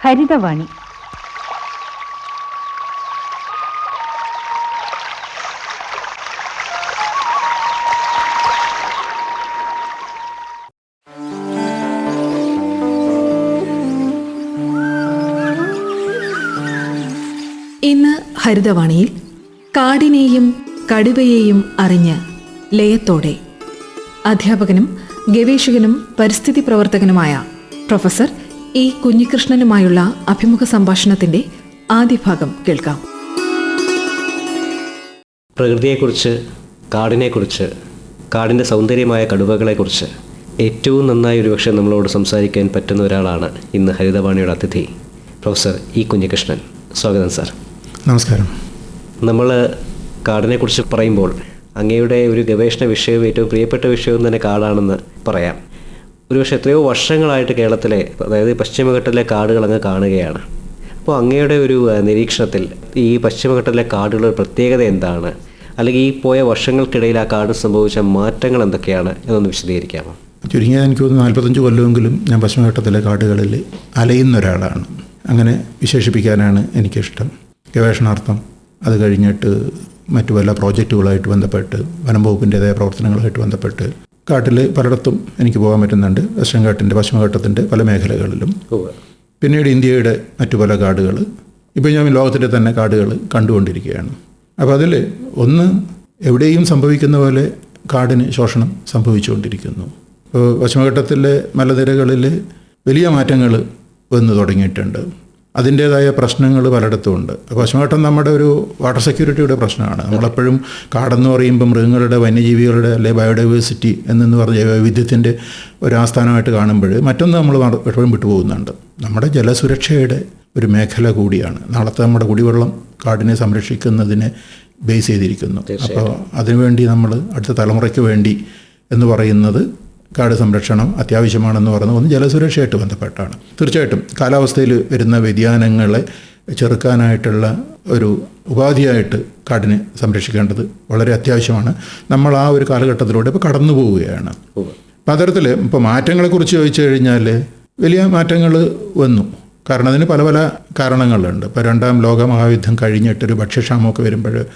ഹരിതവാണി. ഇന്ന് ഹരിതവാണിയിൽ കാടിനെയും കടുവയെയും അറിഞ്ഞ് ലയത്തോടെ അധ്യാപകനും ഗവേഷകനും പരിസ്ഥിതി പ്രവർത്തകനുമായ പ്രൊഫസർ ഇ കുഞ്ഞികൃഷ്ണനുമായുള്ള അഭിമുഖ സംഭാഷണത്തിന്റെ ആദ്യ ഭാഗം കേൾക്കാം. പ്രകൃതിയെക്കുറിച്ച് കാടിനെക്കുറിച്ച് കാടിന്റെ സൗന്ദര്യമായ കടുവകളെക്കുറിച്ച് ഏറ്റവും നന്നായി ഒരുപക്ഷെ നമ്മളോട് സംസാരിക്കാൻ പറ്റുന്ന ഒരാളാണ് ഇന്ന് ഹരിതവാണിയുടെ അതിഥി പ്രൊഫസർ ഇ കുഞ്ഞികൃഷ്ണൻ. സ്വാഗതം സാർ. നമസ്കാരം. നമ്മൾ കാടിനെക്കുറിച്ച് പറയുമ്പോൾ അങ്ങയുടെ ഒരു ഗവേഷണ വിഷയവും ഏറ്റവും പ്രിയപ്പെട്ട വിഷയവും തന്നെ കാടാണെന്ന് പറയാം. ഒരുപക്ഷെ എത്രയോ വർഷങ്ങളായിട്ട് കേരളത്തിലെ അതായത് പശ്ചിമഘട്ടത്തിലെ കാടുകൾ അങ്ങ് കാണുകയാണ്. അപ്പോൾ അങ്ങയുടെ ഒരു നിരീക്ഷണത്തിൽ ഈ പശ്ചിമഘട്ടത്തിലെ കാടുകളുടെ പ്രത്യേകത എന്താണ്? അല്ലെങ്കിൽ ഈ പോയ വർഷങ്ങൾക്കിടയിൽ ആ കാട് സംഭവിച്ച മാറ്റങ്ങൾ എന്തൊക്കെയാണ് എന്നൊന്ന് വിശദീകരിക്കാമോ? ചുരുങ്ങിയത് എനിക്ക് തോന്നുന്നു നാൽപ്പത്തഞ്ച് കൊല്ലമെങ്കിലും ഞാൻ പശ്ചിമഘട്ടത്തിലെ കാടുകളിൽ അലയുന്ന ഒരാളാണ്. അങ്ങനെ വിശേഷിപ്പിക്കാനാണ് എനിക്കിഷ്ടം. ഗവേഷണാർത്ഥം അത് കഴിഞ്ഞിട്ട് മറ്റു പല പ്രോജക്റ്റുകളായിട്ട് ബന്ധപ്പെട്ട് വനം പ്രവർത്തനങ്ങളുമായിട്ട് ബന്ധപ്പെട്ട് കാട്ടിൽ പലയിടത്തും എനിക്ക് പോകാൻ പറ്റുന്നുണ്ട്. വെസ്റ്റേൺ ഘാട്ടിന്റെ പശ്ചിമഘട്ടത്തിന്റെ പല മേഖലകളിലും. പിന്നീട് ഇന്ത്യയുടെ മറ്റു പല കാടുകൾ ഇപ്പോൾ ഞാൻ ലോകത്തിന്റെ തന്നെ കാടുകൾ കണ്ടുകൊണ്ടിരിക്കുകയാണ്. അപ്പോൾ അതിൽ ഒന്ന് എവിടെയും സംഭവിക്കുന്ന പോലെ കാടിന് ശോഷണം സംഭവിച്ചുകൊണ്ടിരിക്കുന്നു. ഇപ്പോൾ പശ്ചിമഘട്ടത്തിലെ മലനിരകളിൽ വലിയ മാറ്റങ്ങൾ വന്നു തുടങ്ങിയിട്ടുണ്ട്. അതിന്റേതായ പ്രശ്നങ്ങൾ പലയിടത്തും ഉണ്ട്. പശ്ചിമഘട്ടം നമ്മുടെ ഒരു വാട്ടർ സെക്യൂരിറ്റിയുടെ പ്രശ്നമാണ്. നമ്മളെപ്പോഴും കാടെന്ന് പറയുമ്പോൾ മൃഗങ്ങളുടെ വന്യജീവികളുടെ അല്ലെ ബയോഡൈവേഴ്സിറ്റി എന്നു പറഞ്ഞ വൈവിധ്യത്തിന്റെ ഒരു ആസ്ഥാനമായിട്ട് കാണുമ്പോൾ മറ്റൊന്ന് നമ്മൾ എപ്പോഴും വിട്ടുപോകുന്നുണ്ട്. നമ്മുടെ ജലസുരക്ഷയുടെ ഒരു മേഖല കൂടിയാണ്. നാളത്തെ നമ്മുടെ കുടിവെള്ളം കാടിനെ സംരക്ഷിക്കുന്നതിനെ ബേസ് ചെയ്തിരിക്കുന്നു. അപ്പോൾ അതിനുവേണ്ടി നമ്മൾ അടുത്ത തലമുറയ്ക്ക് വേണ്ടി എന്ന് പറയുന്നത് കാട് സംരക്ഷണം അത്യാവശ്യമാണെന്ന് പറയുന്നത് ഒന്ന് ജലസുരക്ഷയായിട്ട് ബന്ധപ്പെട്ടാണ്. തീർച്ചയായിട്ടും കാലാവസ്ഥയിൽ വരുന്ന വ്യതിയാനങ്ങളെ ചെറുക്കാനായിട്ടുള്ള ഒരു ഉപാധിയായിട്ട് കാടിനെ സംരക്ഷിക്കേണ്ടത് വളരെ അത്യാവശ്യമാണ്. നമ്മൾ ആ ഒരു കാലഘട്ടത്തിലൂടെ ഇപ്പോൾ കടന്നു പോവുകയാണ്. അപ്പം അത്തരത്തിൽ ഇപ്പോൾ മാറ്റങ്ങളെക്കുറിച്ച് ചോദിച്ചു കഴിഞ്ഞാൽ വലിയ മാറ്റങ്ങൾ വന്നു. കാരണം അതിന് പല പല കാരണങ്ങളുണ്ട്. ഇപ്പോൾ രണ്ടാം ലോക മഹായുദ്ധം കഴിഞ്ഞിട്ടൊരു ഭക്ഷ്യക്ഷാമമൊക്കെ വരുമ്പോൾ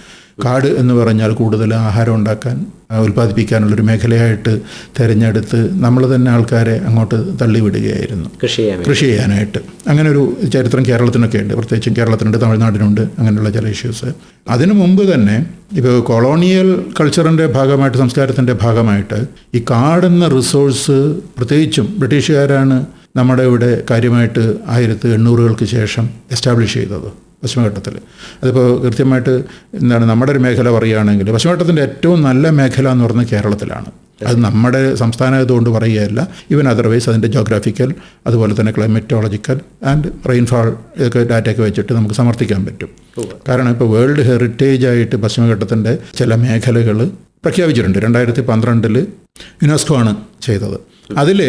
കാട് എന്ന് പറഞ്ഞാൽ കൂടുതൽ ആഹാരം ഉണ്ടാക്കാൻ ഉൽപ്പാദിപ്പിക്കാനുള്ളൊരു മേഖലയായിട്ട് തിരഞ്ഞെടുത്ത് നമ്മൾ തന്നെ ആൾക്കാരെ അങ്ങോട്ട് തള്ളിവിടുകയായിരുന്നു. കൃഷി ചെയ്യാനായിട്ട്. അങ്ങനെ ഒരു ചരിത്രം കേരളത്തിനൊക്കെ ഉണ്ട്. പ്രത്യേകിച്ചും കേരളത്തിനുണ്ട് തമിഴ്നാടിനുണ്ട് അങ്ങനെയുള്ള ചില ഇഷ്യൂസ് അതിനു മുമ്പ് തന്നെ ഇപ്പോൾ കൊളോണിയൽ കൾച്ചറിന്റെ ഭാഗമായിട്ട് സംസ്കാരത്തിന്റെ ഭാഗമായിട്ട് ഈ കാടെന്ന റിസോഴ്സ് പ്രത്യേകിച്ചും ബ്രിട്ടീഷുകാരാണ് നമ്മുടെ ഇവിടെ കാര്യമായിട്ട് ആയിരത്തി എണ്ണൂറുകൾക്ക് ശേഷം എസ്റ്റാബ്ലിഷ് ചെയ്തത് പശ്ചിമഘട്ടത്തിൽ. അതിപ്പോൾ കൃത്യമായിട്ട് എന്താണ് നമ്മുടെ ഒരു മേഖല പറയുകയാണെങ്കിൽ പശ്ചിമഘട്ടത്തിന്റെ ഏറ്റവും നല്ല മേഖല എന്ന് പറയുന്നത് കേരളത്തിലാണ്. അത് നമ്മുടെ സംസ്ഥാനമായതുകൊണ്ട് പറയുകയല്ല ഈവൻ അതർവൈസ് അതിന്റെ ജോഗ്രാഫിക്കൽ അതുപോലെ തന്നെ ക്ലൈമറ്റോളജിക്കൽ ആൻഡ് റെയിൻഫാൾ ഇതൊക്കെ ഡാറ്റയൊക്കെ വെച്ചിട്ട് നമുക്ക് സമർത്ഥിക്കാൻ പറ്റും. കാരണം ഇപ്പോൾ വേൾഡ് ഹെറിറ്റേജ് ആയിട്ട് പശ്ചിമഘട്ടത്തിന്റെ ചില മേഖലകൾ പ്രഖ്യാപിച്ചിട്ടുണ്ട്. രണ്ടായിരത്തി പന്ത്രണ്ടിൽ യുനെസ്കോ ആണ് ചെയ്തത്. അതിൽ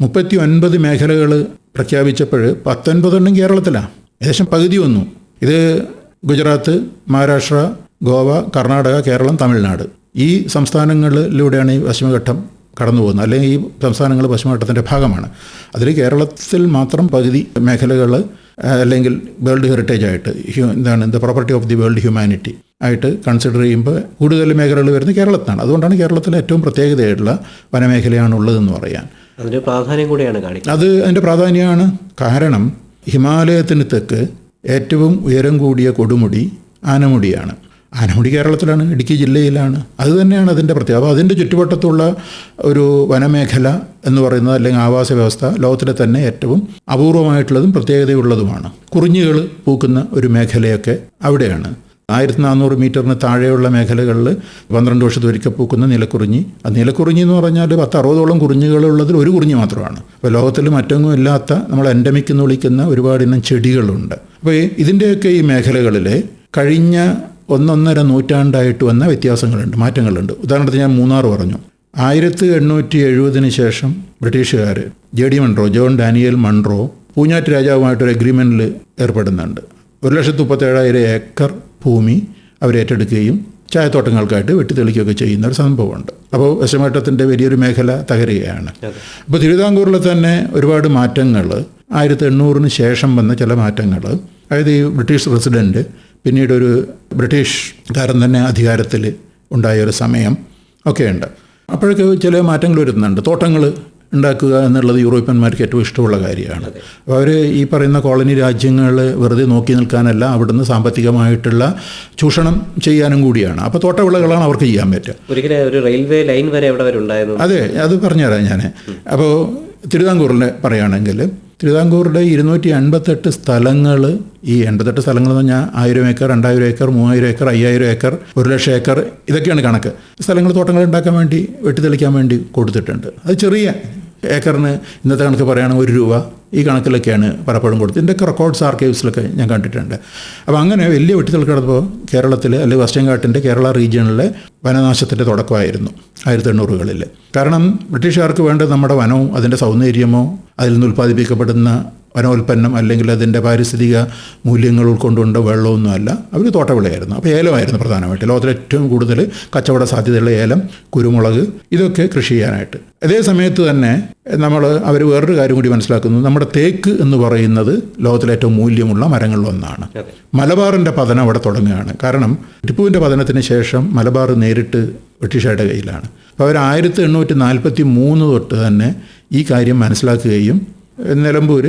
മുപ്പത്തി ഒൻപത് മേഖലകൾ പ്രഖ്യാപിച്ചപ്പോൾ പത്തൊൻപതെണ്ണം കേരളത്തിലാണ്. ഏകദേശം പകുതി വന്നു. ഇത് ഗുജറാത്ത് മഹാരാഷ്ട്ര ഗോവ കർണാടക കേരളം തമിഴ്നാട്. ഈ സംസ്ഥാനങ്ങളിലൂടെയാണ് ഈ പശ്ചിമഘട്ടം കടന്നു പോകുന്നത്. അല്ലെങ്കിൽ ഈ സംസ്ഥാനങ്ങൾ പശ്ചിമഘട്ടത്തിന്റെ ഭാഗമാണ്. അതിൽ കേരളത്തിൽ മാത്രം പകുതി മേഖലകൾ അല്ലെങ്കിൽ വേൾഡ് ഹെറിറ്റേജ് ആയിട്ട് ഹ്യൂ എന്താണ് the property of the world humanity ആയിട്ട് കൺസിഡർ ചെയ്യുമ്പോൾ കൂടുതൽ മേഖലകൾ വരുന്നത് കേരളത്തിലാണ്. അതുകൊണ്ടാണ് കേരളത്തിലെ ഏറ്റവും പ്രത്യേകതയായിട്ടുള്ള വനമേഖലയാണ് ഉള്ളതെന്ന് പറയാൻ. അതിന്റെ പ്രാധാന്യം കൂടിയാണ് കാണിക്കുന്നത്. അത് അതിന്റെ പ്രാധാന്യമാണ്. കാരണം ഹിമാലയത്തിന് തെക്ക് ഏറ്റവും ഉയരം കൂടിയ കൊടുമുടി ആനമുടിയാണ്. ആനമുടി കേരളത്തിലാണ് ഇടുക്കി ജില്ലയിലാണ്. അതുതന്നെയാണ് അതിന്റെ പ്രത്യേകത. അപ്പോൾ അതിന്റെ ചുറ്റുവട്ടത്തുള്ള ഒരു വനമേഖല എന്ന് പറയുന്നത് അല്ലെങ്കിൽ ആവാസ വ്യവസ്ഥ ലോകത്തിലെ തന്നെ ഏറ്റവും അപൂർവമായിട്ടുള്ളതും പ്രത്യേകതയുള്ളതുമാണ്. കുറിഞ്ഞുകൾ പൂക്കുന്ന ഒരു മേഖലയൊക്കെ അവിടെയാണ്. ആയിരത്തി നാനൂറ് മീറ്ററിന് താഴെയുള്ള മേഖലകളിൽ പന്ത്രണ്ട് വർഷത്തിൽ ഒരിക്കൽ പൂക്കുന്ന നിലക്കുറിഞ്ഞി. ആ നിലക്കുറിഞ്ഞി എന്ന് പറഞ്ഞാൽ പത്ത് അറുപതോളം കുറിഞ്ഞുകളുള്ളതിൽ ഒരു കുറിഞ്ഞി മാത്രമാണ്. അപ്പോൾ ലോകത്തിൽ മറ്റൊന്നും ഇല്ലാത്ത നമ്മൾ എൻഡമിക് എന്ന് വിളിക്കുന്ന ഒരുപാടിനം ചെടികളുണ്ട്. അപ്പോൾ ഇതിന്റെയൊക്കെ ഈ മേഖലകളിൽ കഴിഞ്ഞ ഒന്നൊന്നര നൂറ്റാണ്ടായിട്ട് വന്ന വ്യത്യാസങ്ങളുണ്ട് മാറ്റങ്ങളുണ്ട്. ഉദാഹരണത്തിന് ഞാൻ മൂന്നാർ പറഞ്ഞു. ആയിരത്തി എണ്ണൂറ്റി എഴുപതിന് ശേഷം ബ്രിട്ടീഷുകാർ J D Munro John Daniel Munro പൂഞ്ഞാറ്റ് രാജാവുമായിട്ടൊരു അഗ്രിമെന്റിൽ ഏർപ്പെടുന്നുണ്ട്. ഒരു ലക്ഷത്തി മുപ്പത്തേഴായിരം ഏക്കർ ഭൂമി അവരേറ്റെടുക്കുകയും ചായത്തോട്ടങ്ങൾക്കായിട്ട് വെട്ടിത്തെളിക്കുകയൊക്കെ ചെയ്യുന്ന ഒരു സംഭവമുണ്ട്. അപ്പോൾ വിഷമേട്ടത്തിന്റെ വലിയൊരു മേഖല തകരുകയാണ്. അപ്പോൾ തിരുവിതാംകൂറിൽ തന്നെ ഒരുപാട് മാറ്റങ്ങൾ ആയിരത്തി എണ്ണൂറിന് ശേഷം വന്ന ചില മാറ്റങ്ങൾ അതായത് ഈ ബ്രിട്ടീഷ് പ്രസിഡന്റ് പിന്നീട് ഒരു ബ്രിട്ടീഷുകാരൻ തന്നെ അധികാരത്തിൽ ഉണ്ടായ ഒരു സമയം ഒക്കെയുണ്ട്. അപ്പോഴൊക്കെ ചില മാറ്റങ്ങൾ വരുന്നുണ്ട്. തോട്ടങ്ങൾ ഉണ്ടാക്കുക എന്നുള്ളത് യൂറോപ്യന്മാർക്ക് ഏറ്റവും ഇഷ്ടമുള്ള കാര്യമാണ്. അപ്പോൾ അവർ ഈ പറയുന്ന കോളനി രാജ്യങ്ങൾ വെറുതെ നോക്കി നിൽക്കാനല്ല അവിടുന്ന് സാമ്പത്തികമായിട്ടുള്ള ചൂഷണം ചെയ്യാനും കൂടിയാണ്. അപ്പോൾ തോട്ടവിളകളാണ് അവർക്ക് ചെയ്യാൻ പറ്റുക. ഒരിക്കലും ഒരു റെയിൽവേ ലൈൻ വരെ അവിടെ അതെ അത് പറഞ്ഞുതരാം ഞാൻ അപ്പോൾ തിരുവിതാംകൂറിനെ പറയുകയാണെങ്കിൽ തിരുവിതാംകൂറിന്റെ ഇരുന്നൂറ്റി എൺപത്തെട്ട് സ്ഥലങ്ങൾ ഈ എൺപത്തെട്ട് സ്ഥലങ്ങൾ എന്ന് പറഞ്ഞാൽ ആയിരം ഏക്കർ രണ്ടായിരം ഏക്കർ മൂവായിരം ഏക്കർ അയ്യായിരം ഏക്കർ ഒരു ലക്ഷം ഏക്കർ ഇതൊക്കെയാണ് കണക്ക്. സ്ഥലങ്ങൾ തോട്ടങ്ങൾ ഉണ്ടാക്കാൻ വേണ്ടി വെട്ടിത്തെളിക്കാൻ വേണ്ടി കൊടുത്തിട്ടുണ്ട്. അത് ചെറിയ ഏക്കറിന് ഇന്നത്തെ കണക്ക് പറയുകയാണെങ്കിൽ ഒരു രൂപ. ഈ കണക്കിലൊക്കെയാണ് പലപ്പോഴും കൊടുത്തത് ഇതിന്റെയൊക്കെ റെക്കോർഡ്സ് ആർക്കൈവ്സിലൊക്കെ ഞാൻ കണ്ടിട്ടുണ്ട്. അപ്പോൾ അങ്ങനെ വലിയ വെട്ടിത്തൽ കിടന്നപ്പോൾ കേരളത്തിൽ അല്ലെങ്കിൽ വെസ്റ്റേൺ ഘാട്ടിന്റെ കേരള റീജിയണിലെ വനനാശത്തിന്റെ തുടക്കമായിരുന്നു ആയിരത്തി എണ്ണൂറുകളിൽ കാരണം ബ്രിട്ടീഷുകാർക്ക് വേണ്ടത് നമ്മുടെ വനവും അതിന്റെ സൗന്ദര്യമോ അതിൽ നിന്ന് ഉൽപ്പാദിപ്പിക്കപ്പെടുന്ന വനോൽപ്പന്നം അല്ലെങ്കിൽ അതിന്റെ പാരിസ്ഥിതിക മൂല്യങ്ങൾ ഉൾക്കൊണ്ടുകൊണ്ട് വെള്ളമൊന്നുമല്ല അവർ തോട്ടവിളയായിരുന്നു. അപ്പോൾ ഏലമായിരുന്നു പ്രധാനമായിട്ട്. ലോകത്തിലെ ഏറ്റവും കൂടുതൽ കച്ചവട സാധ്യതയുള്ള ഏലം കുരുമുളക് ഇതൊക്കെ കൃഷി ചെയ്യാനായിട്ട്. അതേ സമയത്ത് തന്നെ നമ്മൾ അവർ വേറൊരു കാര്യം കൂടി മനസ്സിലാക്കുന്നു. നമ്മുടെ തേക്ക് എന്ന് പറയുന്നത് ലോകത്തിലെ ഏറ്റവും മൂല്യമുള്ള മരങ്ങളിലൊന്നാണ് മലബാറിന്റെ പതനം അവിടെ തുടങ്ങുകയാണ്. കാരണം ടിപ്പുവിന്റെ പതനത്തിന് ശേഷം മലബാർ നേരിട്ട് ബ്രിട്ടീഷുകാരുടെ കയ്യിലാണ്. അപ്പോൾ അവർ ആയിരത്തി എണ്ണൂറ്റി നാൽപ്പത്തി മൂന്ന് തൊട്ട് തന്നെ ഈ കാര്യം മനസ്സിലാക്കുകയും നിലമ്പൂർ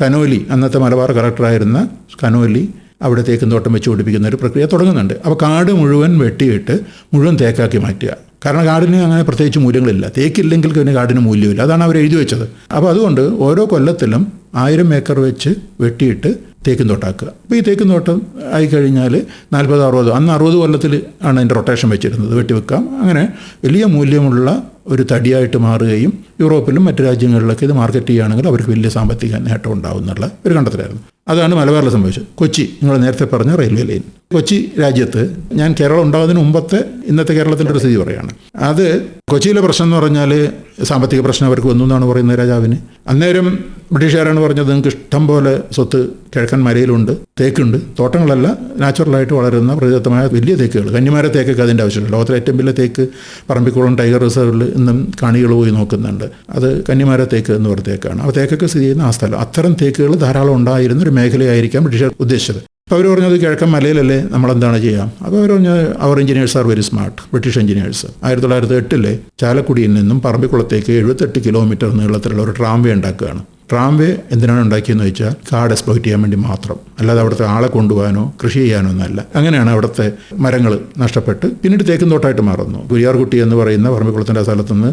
കനോലി അന്നത്തെ മലബാർ കളക്ടറായിരുന്ന കനോലി അവിടെ തേക്കും തോട്ടം വെച്ച് പിടിപ്പിക്കുന്ന ഒരു പ്രക്രിയ തുടങ്ങുന്നുണ്ട്. അപ്പോൾ കാട് മുഴുവൻ വെട്ടിയിട്ട് മുഴുവൻ തേക്കാക്കി മാറ്റുക. കാരണം കാടിന് അങ്ങനെ പ്രത്യേകിച്ച് മൂല്യങ്ങളില്ല. തേക്കില്ലെങ്കിൽ പിന്നെ കാടിന് മൂല്യമില്ല. അതാണ് അവർ എഴുതി വെച്ചത്. അപ്പോൾ അതുകൊണ്ട് ഓരോ കൊല്ലത്തിലും ആയിരം ഏക്കർ വെച്ച് വെട്ടിയിട്ട് തേക്കും തോട്ടാക്കുക. അപ്പോൾ ഈ തേക്കും തോട്ടം ആയിക്കഴിഞ്ഞാൽ നാൽപ്പത് അറുപത് അന്ന് അറുപത് കൊല്ലത്തിൽ ആണ് അതിന്റെ റൊട്ടേഷൻ വെച്ചിരുന്നത്. വെട്ടിവെക്കാം. അങ്ങനെ വലിയ മൂല്യമുള്ള ഒരു തടിയായിട്ട് മാറുകയും യൂറോപ്പിലും മറ്റു രാജ്യങ്ങളിലൊക്കെ ഇത് മാർക്കറ്റ് ചെയ്യുകയാണെങ്കിൽ അവർക്ക് വലിയ സാമ്പത്തിക നേട്ടം ഉണ്ടാവും എന്നുള്ള ഒരു കണ്ടെത്തലായിരുന്നു. അതാണ് മലബാറിൽ സംഭവിച്ചത്. കൊച്ചി നിങ്ങൾ നേരത്തെ പറഞ്ഞ റെയിൽവേ ലൈൻ കൊച്ചി രാജ്യത്ത് ഞാൻ കേരളം ഉണ്ടാകുന്നതിന് മുമ്പത്തെ ഇന്നത്തെ കേരളത്തിന്റെ ഒരു സ്ഥിതി പറയുകയാണ്. അത് കൊച്ചിയിലെ പ്രശ്നം എന്ന് പറഞ്ഞാൽ സാമ്പത്തിക പ്രശ്നം അവർക്ക് വന്നു എന്നാണ് പറയുന്നത് രാജാവിന്. അന്നേരം ബ്രിട്ടീഷുകാരാണ് പറഞ്ഞത് നിങ്ങൾക്ക് ഇഷ്ടം പോലെ സ്വത്ത് കിഴക്കൻ മരയിലുണ്ട് തേക്കുണ്ട്. തോട്ടങ്ങളല്ല നാച്ചുറലായിട്ട് വളരുന്ന പ്രകൃതമായ വലിയ തേക്കുകൾ. കന്നിമാര തേക്കൊക്കെ അതിന്റെ ആവശ്യമില്ല ലോകത്തിലെ ഏറ്റവും വലിയ തേക്ക് പറമ്പിക്കുളം ടൈഗർ റിസർവിൽ ഇന്നും കാണികൾ പോയി നോക്കുന്നുണ്ട്. അത് കന്നിമാര തേക്ക് എന്ന് പറഞ്ഞ തേക്കാണ്. ആ തേക്കൊക്കെ സ്ഥിതി ചെയ്യുന്ന ആ സ്ഥലം. അത്തരം തേക്കുകൾ ധാരാളം ഉണ്ടായിരുന്ന ഒരു മേഖലയായിരിക്കാം ബ്രിട്ടീഷുകാർ ഉദ്ദേശിച്ചത്. അപ്പോൾ അവർ പറഞ്ഞത് കിഴക്കൻ മലയിലല്ലേ നമ്മളെന്താണ് ചെയ്യാം? അപ്പോൾ അവർ പറഞ്ഞ അവർ engineers are very smart British engineers ആയിരത്തി തൊള്ളായിരത്തി എട്ടിലെ ചാലക്കുടിയിൽ നിന്നും പറമ്പിക്കുളത്തേക്ക് എഴുപത്തെട്ട് കിലോമീറ്റർ നീളത്തിലുള്ള ഒരു ട്രാംവേ ഉണ്ടാക്കുകയാണ്. ട്രാംവേ എന്തിനാണ് ഉണ്ടാക്കിയെന്ന് വെച്ചാൽ കാട് എക്സ്പ്ലോയിറ്റ് ചെയ്യാൻ വേണ്ടി മാത്രം. അല്ലാതെ അവിടുത്തെ ആളെ കൊണ്ടുപോകാനോ കൃഷി ചെയ്യാനോ ഒന്നല്ല അങ്ങനെയാണ് അവിടുത്തെ മരങ്ങൾ നഷ്ടപ്പെട്ട് പിന്നീട് തേക്കും തോട്ടായിട്ട് മാറുന്നു. കുരിയാർകുട്ടി എന്ന് പറയുന്ന പറമ്പിക്കുളത്തിന്റെ സ്ഥലത്ത് നിന്ന്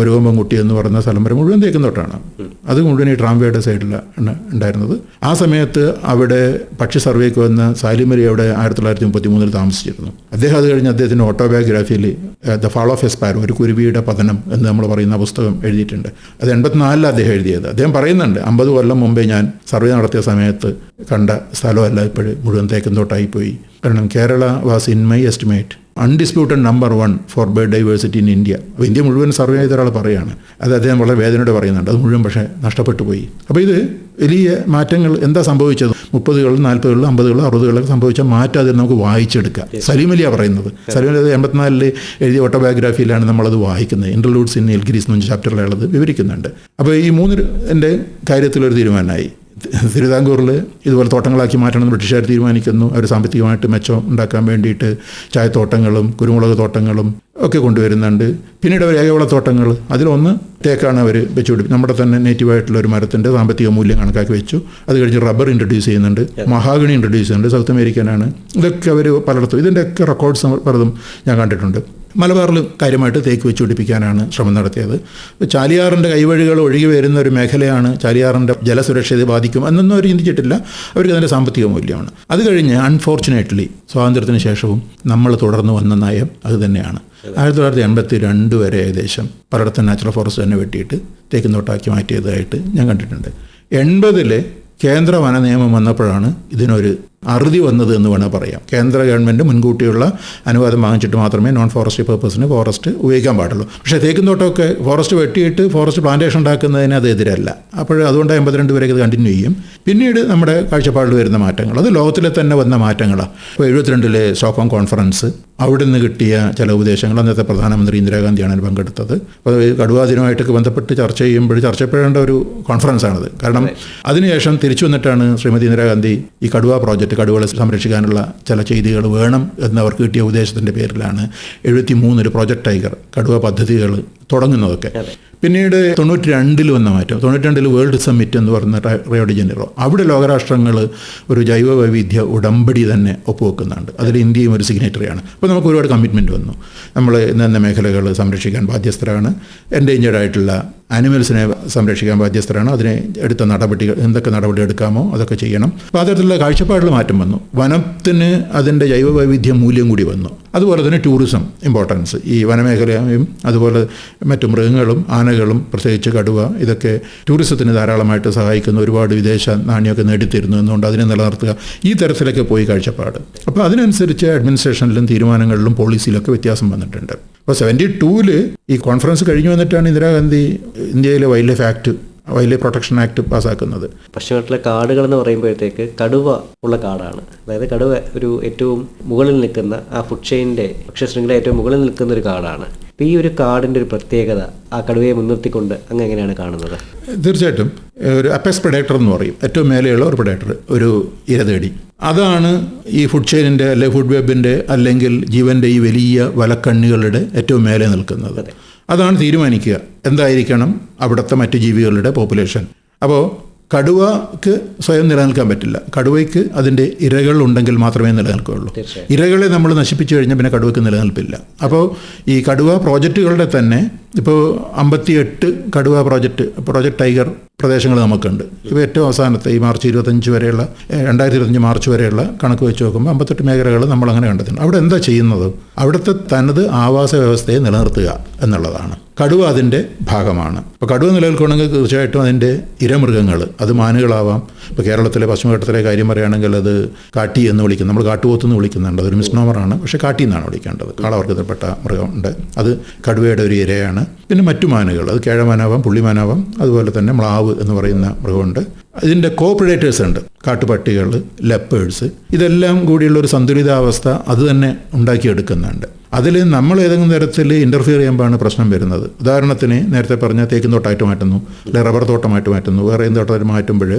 ഒരു കൊമ്പൻകുട്ടി എന്ന് പറയുന്ന സ്ഥലം വരെ മുഴുവൻ തേക്കും തോട്ടാണ് അത് മുഴുവൻ ഈ ട്രാംവേയുടെ സൈഡിലാണ് ഉണ്ടായിരുന്നത്. ആ സമയത്ത് അവിടെ പക്ഷി സർവേക്ക് വന്ന സാലിമരി അവിടെ ആയിരത്തി തൊള്ളായിരത്തി മുപ്പത്തി മൂന്നിൽ താമസിച്ചിരുന്നു. അദ്ദേഹം അത് കഴിഞ്ഞ് അദ്ദേഹത്തിന്റെ ഓട്ടോബയോഗ്രാഫിയിൽ the fall of a sparrow ഒരു കുരുവിയുടെ പതനം എന്ന് നമ്മൾ പറയുന്ന പുസ്തകം എഴുതിയിട്ടുണ്ട്. അത് എൺപത്തിനാലിൽ അദ്ദേഹം എഴുതിയത്. അദ്ദേഹം പറയുന്നുണ്ട്. അമ്പത് കൊല്ലം മുമ്പേ ഞാൻ സർവേ നടത്തിയ സമയത്ത് കണ്ട സ്ഥലമല്ല ഇപ്പോഴും മുഴുവൻ തേക്കും തോട്ടായി പോയി കാരണം Kerala was in my estimate. Undisputed number one for bird diversity in India അപ്പോൾ ഇന്ത്യ മുഴുവൻ സർവേ ചെയ്ത ഒരാൾ പറയുകയാണ് അത് അദ്ദേഹം വളരെ വേദനയോടെ പറയുന്നുണ്ട്. അത് മുഴുവൻ പക്ഷേ നഷ്ടപ്പെട്ടു പോയി. അപ്പോൾ ഇത് വലിയ മാറ്റങ്ങൾ എന്താ സംഭവിച്ചത്? മുപ്പതുകളിലും നാൽപ്പതുകളിലും അമ്പതുകളിലും അറുപതുകളിലൊക്കെ സംഭവിച്ച മാറ്റം അതിൽ നമുക്ക് വായിച്ചെടുക്കാം. സലീം അലിയാണ് പറയുന്നത്. സലീം അലി എൺപത്തിനാലിൽ എഴുതിയ ഓട്ടോബയോഗ്രാഫിയിലാണ് നമ്മളത് വായിക്കുന്നത്. ഇന്റർലൂഡ്സ് ഇൻ എൽഗിരീസ് എന്ന് ചാപ്റ്ററിലുള്ളത് വിവരിക്കുന്നുണ്ട്. അപ്പോൾ ഈ മൂന്ന് എന്റെ കാര്യത്തിലൊരു തീരുമാനമായി. തിരുവിതാംകൂറിൽ ഇതുപോലെ തോട്ടങ്ങളാക്കി മാറ്റണമെന്ന് ബ്രിട്ടീഷുകാർ തീരുമാനിക്കുന്നു. അവർ സാമ്പത്തികമായിട്ട് മെച്ചം ഉണ്ടാക്കാൻ വേണ്ടിയിട്ട് ചായത്തോട്ടങ്ങളും കുരുമുളക് തോട്ടങ്ങളും ഒക്കെ കൊണ്ടുവരുന്നുണ്ട്. പിന്നീട് അവർ ഏകവളത്തോട്ടങ്ങൾ അതിലൊന്ന് തേക്കാണ് അവർ വെച്ചുപിടിപ്പിച്ചു നമ്മുടെ തന്നെ നേറ്റീവായിട്ടുള്ള ഒരു മരത്തിന്റെ സാമ്പത്തിക മൂല്യം കണക്കാക്കി വെച്ചു. അത് കഴിഞ്ഞ് റബ്ബർ ഇൻട്രൊഡ്യൂസ് ചെയ്യുന്നുണ്ട്. മഹാഗണി ഇൻട്രൊഡ്യൂസ് ചെയ്യുന്നുണ്ട്. സൗത്ത് അമേരിക്കനാണ് ഇതൊക്കെ അവർ പലയിടത്തും ഇതിന്റെയൊക്കെ റെക്കോർഡ്സ് പലതും ഞാൻ കണ്ടിട്ടുണ്ട്. മലബാറിൽ കാര്യമായിട്ട് തേക്ക് വെച്ച് പിടിപ്പിക്കാനാണ് ശ്രമം നടത്തിയത്. ചാലിയാറിന്റെ കൈവഴികൾ ഒഴുകി വരുന്ന ഒരു മേഖലയാണ് ചാലിയാറിന്റെ ജലസുരക്ഷയെ ബാധിക്കും എന്നൊന്നും അവർ ചിന്തിച്ചിട്ടില്ല. അവർക്ക് അതിന്റെ സാമ്പത്തിക മൂല്യമാണ്. അത് കഴിഞ്ഞ് അൺഫോർച്ചുനേറ്റ്ലി സ്വാതന്ത്ര്യത്തിന് ശേഷവും നമ്മൾ തുടർന്ന് വന്ന നയം അത് തന്നെയാണ്. ആയിരത്തി തൊള്ളായിരത്തി എൺപത്തി രണ്ട് വരെ ഏകദേശം പലയിടത്തും നാച്ചുറൽ ഫോറസ്റ്റ് തന്നെ വെട്ടിയിട്ട് തേക്ക് നോട്ടാക്കി മാറ്റിയതായിട്ട് ഞാൻ കണ്ടിട്ടുണ്ട്. എൺപതിലെ കേന്ദ്ര വന നിയമം വന്നപ്പോഴാണ് ഇതിനൊരു അറുതി വന്നത് എന്ന് വേണേൽ പറയാം. കേന്ദ്ര ഗവൺമെന്റ് മുൻകൂട്ടിയുള്ള അനുവാദം വാങ്ങിച്ചിട്ട് മാത്രമേ നോൺ ഫോറസ്റ്റ് പർപ്പസിന് ഫോറസ്റ്റ് ഉപയോഗിക്കാൻ പാടുള്ളൂ. പക്ഷേ തേക്കും തോട്ടമൊക്കെ ഫോറസ്റ്റ് വെട്ടിയിട്ട് ഫോറസ്റ്റ് പ്ലാന്റേഷൻ ഉണ്ടാക്കുന്നതിന് അത് എതിരല്ല. അപ്പോൾ അതുകൊണ്ട് എൺപത്തിരണ്ട് വരെ ഇത് കണ്ടിന്യൂ ചെയ്യും. പിന്നീട് നമ്മുടെ കാഴ്ചപ്പാടിൽ വരുന്ന മാറ്റങ്ങൾ. അത് ലോകത്തിലെ തന്നെ വന്ന മാറ്റങ്ങളാണ്. ഇപ്പോൾ എഴുപത്തിരണ്ടിലെ സ്റ്റോക്കോം കോൺഫറൻസ് അവിടെ നിന്ന് കിട്ടിയ ചില ഉപദേശങ്ങൾ അന്നത്തെ പ്രധാനമന്ത്രി ഇന്ദിരാഗാന്ധിയാണ് അതിൽ പങ്കെടുത്തത്. അപ്പോൾ കടുവാദിനുമായിട്ടൊക്കെ കടുവാ ദിനമായിട്ടൊക്കെ ബന്ധപ്പെട്ട് ചർച്ച ചെയ്യുമ്പോൾ ചർച്ചപ്പെടേണ്ട ഒരു കോൺഫറൻസാണത് കാരണം അതിനുശേഷം തിരിച്ചു വന്നിട്ടാണ് ശ്രീമതി ഇന്ദിരാഗാന്ധി ഈ കടുവ പ്രോജക്റ്റ് കടുവകളെ സംരക്ഷിക്കാനുള്ള ചില ചെയ്തികൾ വേണം എന്ന് അവർക്ക് കിട്ടിയ ഉപദേശത്തിന്റെ പേരിലാണ് എഴുപത്തി മൂന്നൊരു പ്രോജക്റ്റ് ടൈഗർ കടുവ പദ്ധതികൾ തുടങ്ങുന്നതൊക്കെ. പിന്നീട് തൊണ്ണൂറ്റി രണ്ടിൽ വന്ന മാറ്റം. തൊണ്ണൂറ്റി രണ്ടിൽ വേൾഡ് സമ്മിറ്റ് എന്ന് പറയുന്ന റയോഡി ജനീറോ. അവിടെ ലോകരാഷ്ട്രങ്ങൾ ഒരു ജൈവ വൈവിധ്യ ഉടമ്പടി തന്നെ ഒപ്പുവെക്കുന്നുണ്ട്. അതിൽ ഇന്ത്യയും ഒരു സിഗ്നേറ്ററിയാണ് അപ്പോൾ നമുക്ക് ഒരുപാട് കമ്മിറ്റ്മെന്റ് വന്നു. നമ്മൾ ഇന്ന മേഖലകൾ സംരക്ഷിക്കാൻ ബാധ്യസ്ഥരാണ്. എൻഡേഞ്ചേർഡ് ആയിട്ടുള്ള ആനിമൽസിനെ സംരക്ഷിക്കാൻ ബാധ്യസ്ഥരാണ്. അതിനെ എടുത്ത നടപടികൾ എന്തൊക്കെ നടപടി എടുക്കാമോ അതൊക്കെ ചെയ്യണം. അപ്പോൾ അത്തരത്തിലുള്ള കാഴ്ചപ്പാടിൽ മാറ്റം വന്നു. വനത്തിന് അതിന്റെ ജൈവ വൈവിധ്യ മൂല്യം കൂടി വന്നു. അതുപോലെ തന്നെ ടൂറിസം ഇമ്പോർട്ടൻസ് ഈ വനമേഖലയും അതുപോലെ മറ്റു മൃഗങ്ങളും ആനകളും പ്രത്യേകിച്ച് കടുവ ഇതൊക്കെ ടൂറിസത്തിന് ധാരാളമായിട്ട് സഹായിക്കുന്ന ഒരുപാട് വിദേശ നാണ്യമൊക്കെ നേടിത്തരുന്നു എന്നുകൊണ്ട് അതിനെ നിലനിർത്തുക. ഈ തരത്തിലൊക്കെ പോയി കാഴ്ചപ്പാട്. അപ്പോൾ അതിനനുസരിച്ച് അഡ്മിനിസ്ട്രേഷനിലും തീരുമാനങ്ങളിലും പോളിസിയിലൊക്കെ വ്യത്യാസം വന്നിട്ടുണ്ട്. അപ്പോൾ സെവന്റി ടൂവിൽ ഈ കോൺഫറൻസ് കഴിഞ്ഞു വന്നിട്ടാണ് ഇന്ദിരാഗാന്ധി ഇന്ത്യയിലെ wild life act wild life protection act പാസ്സാക്കുന്നത്. പശ്ചിമഘട്ടത്തിലെ കാടുകൾ എന്ന് പറയുമ്പോഴത്തേക്ക് കടുവ ഉള്ള കാടാണ്. അതായത് കടുവ ഒരു ഏറ്റവും മുകളിൽ നിൽക്കുന്ന ആ ഫുഡ് ചെയിന്റെ ഭക്ഷ്യശൃംഖല ഏറ്റവും മുകളിൽ നിൽക്കുന്ന ഒരു കാടാണ്. അപ്പോൾ ഈ ഒരു കാടിന്റെ ഒരു പ്രത്യേകത ആ കടുവയെ മുൻനിർത്തിക്കൊണ്ട് അങ്ങ് എങ്ങനെയാണ് കാണുന്നത്? തീർച്ചയായിട്ടും ഒരു അപ്പെക്സ് പ്രൊഡക്ടർ എന്ന് പറയും. ഏറ്റവും മേലെയുള്ള ഒരു പ്രൊഡക്ടർ ഒരു ഇരതേടി. അതാണ് ഈ ഫുഡ് ചെയിനിന്റെ അല്ലെങ്കിൽ ഫുഡ് വെബിന്റെ അല്ലെങ്കിൽ ജീവന്റെ ഈ വലിയ വലക്കണ്ണികളുടെ ഏറ്റവും മേലെ നിൽക്കുന്നത്. അതാണ് തീരുമാനിക്കുക. എന്തായിരിക്കണം അവിടുത്തെ മറ്റ് ജീവികളുടെ പോപ്പുലേഷൻ അപ്പോൾ കടുവക്ക് സ്വയം നിലനിൽക്കാൻ പറ്റില്ല. കടുവയ്ക്ക് അതിന്റെ ഇരകൾ ഉണ്ടെങ്കിൽ മാത്രമേ നിലനിൽക്കുകയുള്ളൂ. ഇരകളെ നമ്മൾ നശിപ്പിച്ചു കഴിഞ്ഞാൽ പിന്നെ കടുവയ്ക്ക് നിലനിൽപ്പില്ല. അപ്പോൾ ഈ കടുവ പ്രോജക്റ്റുകളുടെ തന്നെ ഇപ്പോൾ അമ്പത്തിയെട്ട് കടുവ പ്രോജക്റ്റ് പ്രോജക്റ്റ് ടൈഗർ പ്രദേശങ്ങൾ നമുക്കുണ്ട്. ഇപ്പോൾ ഏറ്റവും അവസാനത്തെ ഈ മാർച്ച് ഇരുപത്തഞ്ച് വരെയുള്ള രണ്ടായിരത്തി ഇരുപത്തഞ്ച് മാർച്ച് വരെയുള്ള കണക്ക് വെച്ച് നോക്കുമ്പോൾ അമ്പത്തെട്ട് മേഖലകൾ നമ്മളങ്ങനെ കണ്ടെത്തുന്നു അവിടെ എന്താ ചെയ്യുന്നത്? അവിടുത്തെ തനത് ആവാസ വ്യവസ്ഥയെ നിലനിർത്തുക എന്നുള്ളതാണ്. കടുവ അതിന്റെ ഭാഗമാണ്. അപ്പോൾ കടുവ നിലനിൽക്കണമെങ്കിൽ തീർച്ചയായിട്ടും അതിന്റെ ഇരമൃഗങ്ങൾ അത് മാനുകളാവാം. ഇപ്പോൾ കേരളത്തിലെ പശ്ചിമഘട്ടത്തിലെ കാര്യം പറയുകയാണെങ്കിൽ അത് കാട്ടി എന്ന് വിളിക്കും നമ്മൾ കാട്ടുപോത്ത് എന്ന് വിളിക്കുന്നുണ്ട്. അതൊരു മിസ്നോമറാണ് പക്ഷേ കാട്ടി എന്നാണ് വിളിക്കേണ്ടത്. കാളവർഗത്തിൽപ്പെട്ട മൃഗമുണ്ട് അത് കടുവയുടെ ഒരു ഇരയാണ്. പിന്നെ മറ്റു മാനുകൾ അത് കേഴമാനാവാം പുള്ളിമാനാവാം അതുപോലെ തന്നെ മ്ലാവ് എന്ന് പറയുന്ന മൃഗമുണ്ട്. ഇതിന്റെ കോപ്പറേറ്റേഴ്സ് ഉണ്ട്. കാട്ടുപട്ടികൾ ലെപ്പേഴ്സ് ഇതെല്ലാം കൂടിയുള്ള ഒരു സന്തുലിതാവസ്ഥ അത് തന്നെ ഉണ്ടാക്കിയെടുക്കുന്നുണ്ട്. അതിൽ നമ്മൾ ഏതെങ്കിലും തരത്തിൽ ഇന്റർഫിയർ ചെയ്യുമ്പോഴാണ് പ്രശ്നം വരുന്നത്. ഉദാഹരണത്തിന് നേരത്തെ പറഞ്ഞ തേക്കിൻ തോട്ടമായിട്ട് മാറ്റുന്നു അല്ലെങ്കിൽ റബ്ബർ തോട്ടമായിട്ട് മാറ്റുന്നു വേറെ എന്ത് തോട്ടമായിട്ട് മാറ്റുമ്പോൾ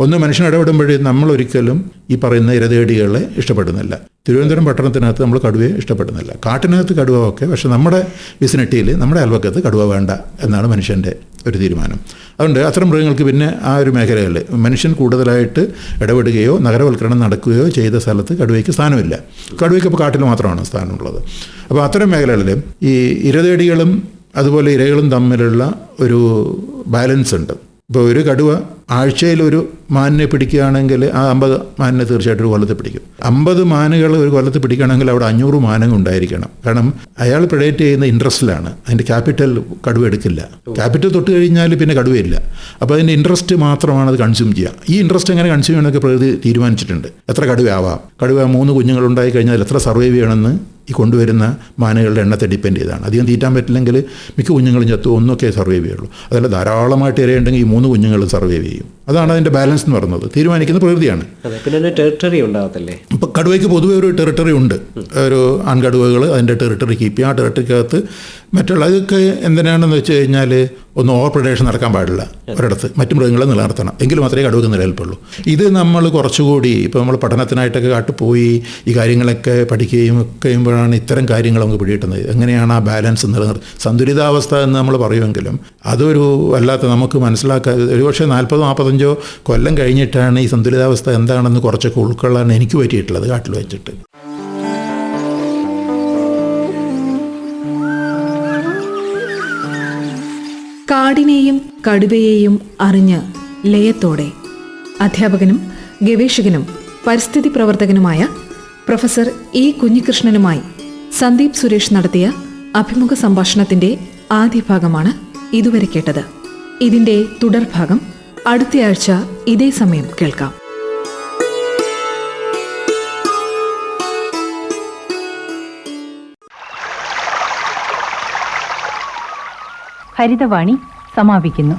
ഒന്ന് മനുഷ്യൻ ഇടപെടുമ്പോൾ നമ്മൾ ഒരിക്കലും ഈ പറയുന്ന ഇരതേടികളെ ഇഷ്ടപ്പെടുന്നില്ല. തിരുവനന്തപുരം പട്ടണത്തിനകത്ത് നമ്മൾ കടുവയെ ഇഷ്ടപ്പെടുന്നില്ല. കാട്ടിനകത്ത് കടുവ ഒക്കെ പക്ഷേ നമ്മുടെ വിസിനിറ്റിയിൽ നമ്മുടെ അയൽവക്കത്ത് കടുവ വേണ്ട എന്നാണ് മനുഷ്യന്റെ ഒരു തീരുമാനം. അതുകൊണ്ട് അത്തരം മൃഗങ്ങൾക്ക് പിന്നെ ആ ഒരു മേഖലയിൽ മനുഷ്യൻ കൂടുതലായിട്ട് ഇടപെടുകയോ നഗരവൽക്കരണം നടക്കുകയോ ചെയ്ത സ്ഥലത്ത് കടുവയ്ക്ക് സ്ഥാനമില്ല. കടുവയ്ക്ക് ഇപ്പോൾ കാട്ടിൽ മാത്രമാണ് സ്ഥാനമുള്ളത്. അപ്പോൾ അത്തരം മേഖലകളിൽ ഈ ഇരതേടികളും അതുപോലെ ഇരകളും തമ്മിലുള്ള ഒരു ബാലൻസ് ഉണ്ട്. ഇപ്പോൾ ഒരു കടുവ ആഴ്ചയിൽ ഒരു മാനിനെ പിടിക്കുകയാണെങ്കിൽ ആ അമ്പത് മാനിനെ തീർച്ചയായിട്ടും ഒരു കൊല്ലത്ത് പിടിക്കും. അമ്പത് മാനുകൾ ഒരു കൊല്ലത്ത് പിടിക്കണമെങ്കിൽ അവിടെ അഞ്ഞൂറ് മാനങ്ങൾ ഉണ്ടായിരിക്കണം. കാരണം അയാൾ പ്രൊഡേറ്റ് ചെയ്യുന്ന ഇൻട്രസ്റ്റിലാണ് അതിന്റെ ക്യാപിറ്റൽ കടുവ എടുക്കില്ല. ക്യാപിറ്റൽ തൊട്ട് കഴിഞ്ഞാൽ പിന്നെ കടുവയില്ല അപ്പോൾ അതിന്റെ ഇൻട്രസ്റ്റ് മാത്രമാണ് അത് കൺസ്യൂം ചെയ്യുക. ഈ ഇൻട്രസ്റ്റ് എങ്ങനെ കൺസ്യൂം ചെയ്യണമെന്നൊക്കെ പ്രകൃതി തീരുമാനിച്ചിട്ടുണ്ട്. എത്ര കടുവ ആവാം? കടുവ മൂന്ന് കുഞ്ഞുങ്ങൾ ഉണ്ടായി കഴിഞ്ഞാൽ എത്ര സർവൈവ് ചെയ്യണമെന്ന് ഈ കൊണ്ടുവരുന്ന മാനുകളുടെ എണ്ണത്തെ ഡിപ്പെൻഡ് ചെയ്താണ്. അധികം തീറ്റാൻ പറ്റില്ലെങ്കിൽ മിക്ക കുഞ്ഞുങ്ങളും ചത്തു. ഒന്നൊക്കെ സർവൈവ് ചെയ്യുള്ളൂ. അതല്ല ധാരാളമായിട്ട് ഇരയുണ്ടെങ്കിൽ ഈ മൂന്ന് കുഞ്ഞുങ്ങൾ സർവൈവ് ചെയ്യും. അതാണ് അതിന്റെ ബാലൻസ് എന്ന് പറയുന്നത്. തീരുമാനിക്കുന്ന പ്രകൃതിയാണ്. പിന്നെ ടെറിട്ടറി ഉണ്ടാകത്തില്ലേ? ഇപ്പം കടുവയ്ക്ക് പൊതുവെ ഒരു ടെറിട്ടറി ഉണ്ട്. ഒരു ആൺകടുവകൾ അതിന്റെ ടെറിട്ടറി കീപ്പ് ചെയ്യും. ആ ടെറിട്ടറിക്കകത്ത് മറ്റുള്ള ഇതൊക്കെ എന്തിനാണെന്ന് വെച്ച് കഴിഞ്ഞാൽ ഒന്ന് ഓവർ പ്രൊഡക്ഷൻ നടക്കാൻ പാടില്ല. ഒരിടത്ത് മറ്റു മൃഗങ്ങളെ നിലനിർത്തണം. എങ്കിൽ മാത്രമേ കടുവക്ക് നിലനിൽപ്പുള്ളൂ. ഇത് നമ്മൾ കുറച്ചുകൂടി ഇപ്പോൾ നമ്മൾ പഠനത്തിനായിട്ടൊക്കെ കാട്ടുപോയി ഈ കാര്യങ്ങളൊക്കെ പഠിക്കുകയും ഒക്കെ ചെയ്യുമ്പോഴാണ് ഇത്തരം കാര്യങ്ങൾ നമുക്ക് പിടികിട്ടുന്നത്. എങ്ങനെയാണ് ആ ബാലൻസ് നിലനിർത്തുന്നത് സന്തുലിതാവസ്ഥ എന്ന് നമ്മൾ പറയുമെങ്കിലും അതൊരു വല്ലാത്ത നമുക്ക് മനസ്സിലാക്കാൻ ഒരുപക്ഷെ നാൽപ്പതോ നാൽപ്പത്തഞ്ചോ കൊല്ലം കഴിഞ്ഞിട്ടാണ് ഈ സന്തുലിതാവസ്ഥ എന്താണെന്ന് കുറച്ചൊക്കെ ഉൾക്കൊള്ളാൻ എനിക്ക് പറ്റിയിട്ടുള്ളത് കാട്ടിൽ വെച്ചിട്ട്. കാടിനെയും കടുവയെയും അറിഞ്ഞ് ലയത്തോടെ അധ്യാപകനും ഗവേഷകനും പരിസ്ഥിതി പ്രവർത്തകനുമായ പ്രൊഫസർ ഇ കുഞ്ഞികൃഷ്ണനുമായി സന്ദീപ് സുരേഷ് നടത്തിയ അഭിമുഖ സംഭാഷണത്തിന്റെ ആദ്യ ഭാഗമാണ് ഇതുവരെ കേട്ടത്. ഇതിന്റെ തുടർഭാഗം അടുത്തയാഴ്ച ഇതേ സമയം കേൾക്കാം. ഹരിതവാണി സമാപിക്കുന്നു